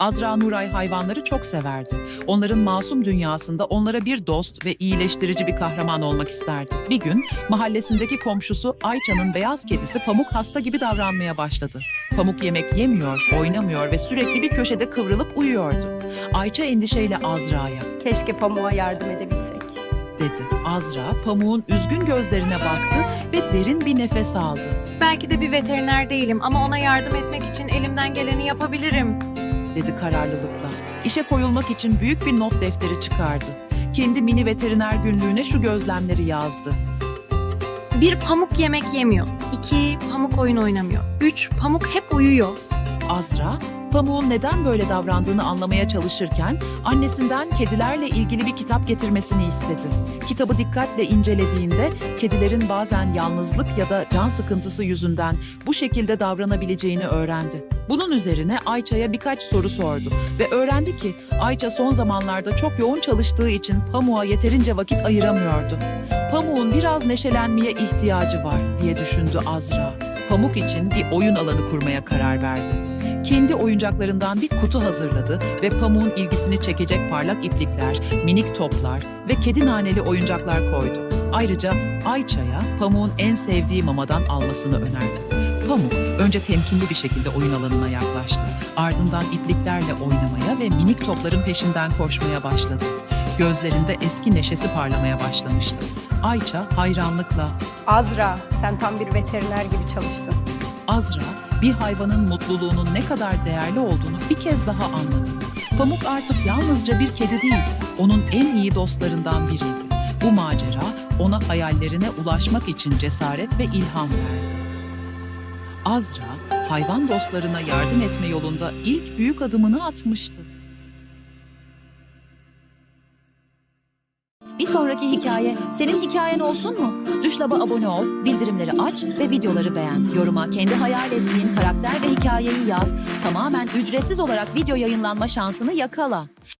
Azra Nuray hayvanları çok severdi. Onların masum dünyasında onlara bir dost ve iyileştirici bir kahraman olmak isterdi. Bir gün mahallesindeki komşusu Ayça'nın beyaz kedisi Pamuk hasta gibi davranmaya başladı. Pamuk yemek yemiyor, oynamıyor ve sürekli bir köşede kıvrılıp uyuyordu. Ayça endişeyle Azra'ya Keşke pamuğa yardım edebilsek. dedi. Azra Pamuk'un üzgün gözlerine baktı ve derin bir nefes aldı. Belki de bir veteriner değilim ama ona yardım etmek için elimden geleni yapabilirim. Dedi kararlılıkla. İşe koyulmak için büyük bir not defteri çıkardı. Kendi mini veteriner günlüğüne şu gözlemleri yazdı. Bir pamuk yemek yemiyor. İki pamuk oyun oynamıyor. Üç pamuk hep uyuyor. Azra, Pamuk'un neden böyle davrandığını anlamaya çalışırken annesinden kedilerle ilgili bir kitap getirmesini istedi. Kitabı dikkatle incelediğinde kedilerin bazen yalnızlık ya da can sıkıntısı yüzünden bu şekilde davranabileceğini öğrendi. Bunun üzerine Ayça'ya birkaç soru sordu ve öğrendi ki Ayça son zamanlarda çok yoğun çalıştığı için Pamuk'a yeterince vakit ayıramıyordu. Pamuk'un biraz neşelenmeye ihtiyacı var diye düşündü Azra. Pamuk için bir oyun alanı kurmaya karar verdi. Kendi oyuncaklarından bir kutu hazırladı ve Pamuk'un ilgisini çekecek parlak iplikler, minik toplar ve kedi naneli oyuncaklar koydu. Ayrıca Ayça'ya Pamuk'un en sevdiği mamadan almasını önerdi. Pamuk önce temkinli bir şekilde oyun alanına yaklaştı. Ardından ipliklerle oynamaya ve minik topların peşinden koşmaya başladı. Gözlerinde eski neşesi parlamaya başlamıştı. Ayça hayranlıkla Azra, sen tam bir veteriner gibi çalıştın. Azra bir hayvanın mutluluğunun ne kadar değerli olduğunu bir kez daha anladı. Pamuk artık yalnızca bir kedi değil, onun en iyi dostlarından biriydi. Bu macera ona hayallerine ulaşmak için cesaret ve ilham verdi. Azra, hayvan dostlarına yardım etme yolunda ilk büyük adımını atmıştı. Bir sonraki hikaye senin hikayen olsun mu? Düşlaba abone ol, bildirimleri aç ve videoları beğen. Yoruma kendi hayal ettiğin karakter ve hikayeyi yaz. Tamamen ücretsiz olarak video yayınlanma şansını yakala.